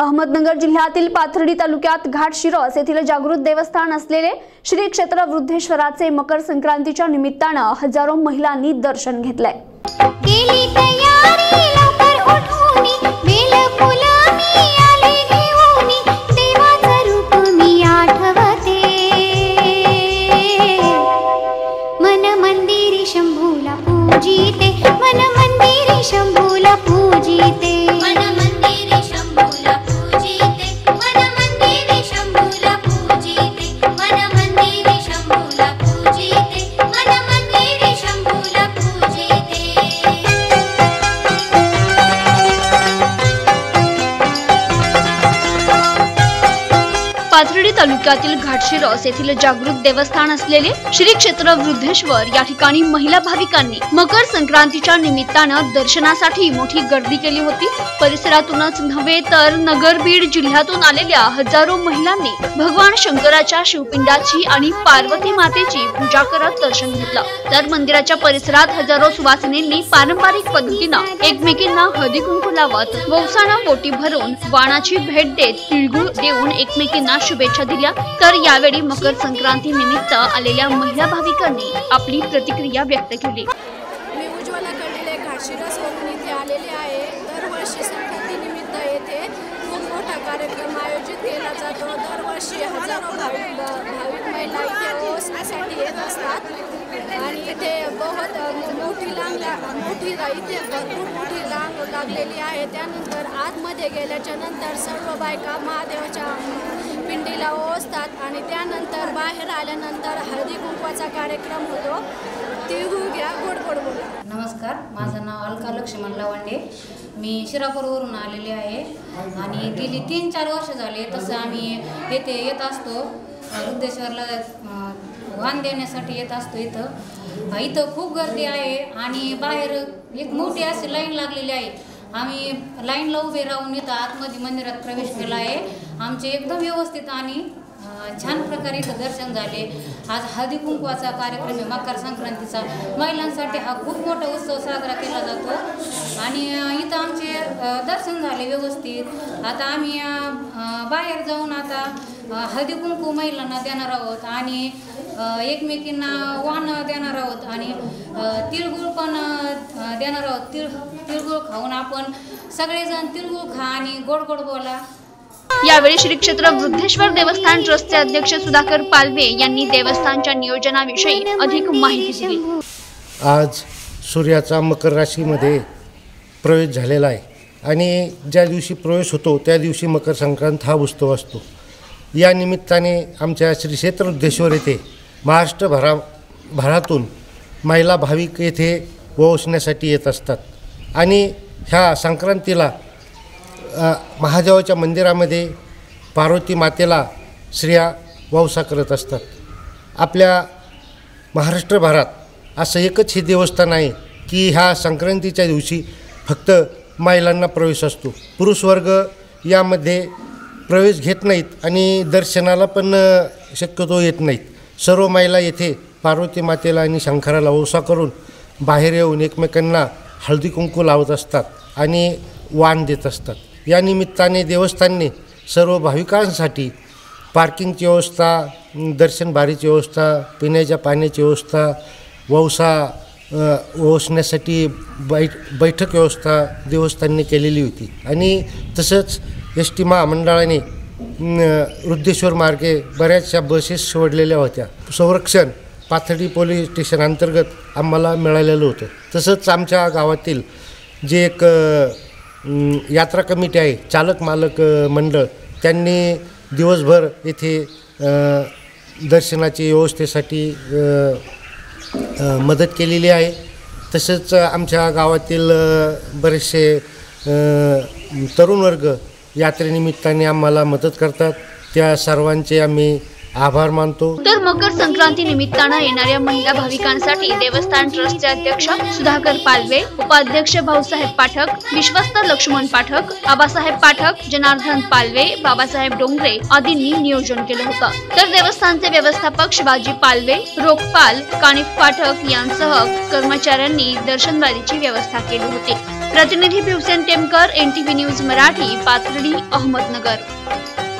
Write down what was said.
अहमदनगर जिल्ह्यातील पाथर्डी तालुक्यात घाटशिरस येथील जागृत देवस्थान असलेले श्री क्षेत्र वृद्धेश्वराचे मकर संक्रांतीच्या निमित्तानं हजारो महिलांनी दर्शन घेतलंय. शंभूला पूजिते मन मंदिरी शंभूला पूजिते. पाथर्डी तालुक्यातील घाटशिरस येथील जागृत देवस्थान असलेले श्री क्षेत्र वृद्धेश्वर या ठिकाणी महिला भाविकांनी मकर संक्रांतीच्या निमित्तानं दर्शनासाठी मोठी गर्दी केली होती. परिसरातूनच नव्हे तर नगर बीड जिल्ह्यातून आलेल्या हजारो महिलांनी भगवान शंकराच्या शिवपिंडाची आणि पार्वती मातेची पूजा करत दर्शन घेतलं. तर मंदिराच्या परिसरात हजारो सुवासिनींनी पारंपरिक पद्धतीनं एकमेकींना हळदी कुंकू लावत वौसानं बोटी भरून वाणाची भेट देत तिळगुळ देऊन एकमेकींना शुभेच्छा दिल्या. तर यावेळी मकर संक्रांती निमित्त आलेल्या महिला भाविकांनी आपली प्रतिक्रिया व्यक्त केली. मी उज्ज्वला कळलेले घाटशिरसवरून इथे आलेले आहे. दरवर्षी संक्रांतीनिमित्त येथे खूप मोठा कार्यक्रम आयोजित केला जातो. दरवर्षी हजारो भाविक भाविक महिला इथे ओसण्यासाठी येत असतात आणि इथे बहुत मोठी लांग मोठी इथे भरपूर मोठी रांग लागलेली आहे. त्यानंतर आतमध्ये गेल्याच्यानंतर सर्व बायका महादेवाच्या पिंडीला ओसतात आणि त्यानंतर बाहेर आल्यानंतर हळदी कुंकवाचा कार्यक्रम होतो. तिळगुळ घ्या गोड गोड बोला. नमस्कार माझं नाव अलका लक्ष्मण लवांडे. मी शिरापूरवरून आलेले आहे आणि गेली तीन चार वर्ष झाले. तसं आम्ही येथे येत असतो. वृद्धेश्वरला वाहन वाण देण्यासाठी येत असतो इथं. इथं खूप गर्दी आहे आणि बाहेर एक मोठी अशी लाईन लागलेली आहे. आम्ही लाईनला उभे राहून इथं आतमध्ये मंदिरात प्रवेश केला आहे. आमचे एकदम व्यवस्थित आणि छान प्रकारे इथं दर्शन झाले. आज हळदी कुंकवाचा कार्यक्रम आहे मकर संक्रांतीचा. महिलांसाठी हा खूप मोठा उत्सव साजरा केला जातो. आणि इथं आमचे दर्शन झाले व्यवस्थित. आता आम्ही बाहेर जाऊन आता हळदीकुंकू हळदी कुंकू महिलांना देणार आहोत आणि एकमेकींना वाण देणार आहोत आणि तिळगुळ पण देणार आहोत. तिळ तिळगुळ खाऊन आपण सगळेजण तिळगुळ खा आणि गोड गोड बोला. यावेळी श्री क्षेत्र वृद्धेश्वर देवस्थान ट्रस्टचे अध्यक्ष सुधाकर पालवे यांनी देवस्थानच्या नियोजनाविषयी अधिक माहिती दिली. आज सूर्याचा मकर राशीमध्ये प्रवेश झालेला आहे. आणि ज्या दिवशी प्रवेश होतो त्या दिवशी मकर संक्रांत हा उत्सव असतो. या निमित्ताने आमच्या श्री क्षेत्र उद्धेश्वर येथे महाराष्ट्रभरा भरातून महिला भाविक येथे वसण्यासाठी येत असतात. आणि ह्या संक्रांतीला महादेवाच्या मंदिरामध्ये पार्वती मातेला स्त्रिया वौसा करत असतात. आपल्या महाराष्ट्रभरात असं एकच हे देवस्थान आहे की ह्या संक्रांतीच्या दिवशी फक्त महिलांना प्रवेश असतो. पुरुष वर्ग यामध्ये प्रवेश घेत नाहीत आणि दर्शनाला पण शक्यतो येत नाहीत. सर्व महिला येथे पार्वती मातेला आणि शंकराला ओसा करून बाहेर येऊन एकमेकांना हळदी कुंकू लावत असतात आणि वाण देत असतात. या निमित्ताने देवस्थानने सर्व भाविकांसाठी पार्किंगची व्यवस्था दर्शन बारीची व्यवस्था पिण्याच्या पाण्याची व्यवस्था वौसा वसण्यासाठी बै बैठक व्यवस्था देवस्थानने केलेली होती. आणि तसंच एस टी महामंडळाने न, वृद्धेश्वर मार्गे बऱ्याचशा बसेस सोडलेल्या होत्या. संरक्षण पाथर्डी पोलीस स्टेशन अंतर्गत आम्हाला मिळालेलं होतं. तसंच आमच्या गावातील जे एक यात्रा कमिटी आहे. चालक मालक मंडळ. त्यांनी दिवसभर येथे दर्शनाची व्यवस्थेसाठी मदत केलेली आहे. तसेच आमच्या गावातील बरेचसे तरुण वर्ग यात्रेनिमित्ताने आम्हाला मदत करतात. त्या सर्वांचे आम्ही आभार मानतो. तर मकर संक्रांती निमित्तानं येणाऱ्या महिला भाविकांसाठी देवस्थान ट्रस्टचे अध्यक्ष सुधाकर पालवे उपाध्यक्ष भाऊसाहेब पाठक विश्वस्त लक्ष्मण पाठक आबासाहेब पाठक जनार्दन पालवे बाबासाहेब डोंगरे आदींनी नियोजन केलं होतं. तर देवस्थानचे व्यवस्थापक शिवाजी पालवे रोखपाल कानिफ पाठक यांसह कर्मचाऱ्यांनी दर्शनबारीची व्यवस्था केली होती. प्रतिनिधी भिवसेन टेमकर एनटीव्ही न्यूज मराठी पाथर्डी अहमदनगर.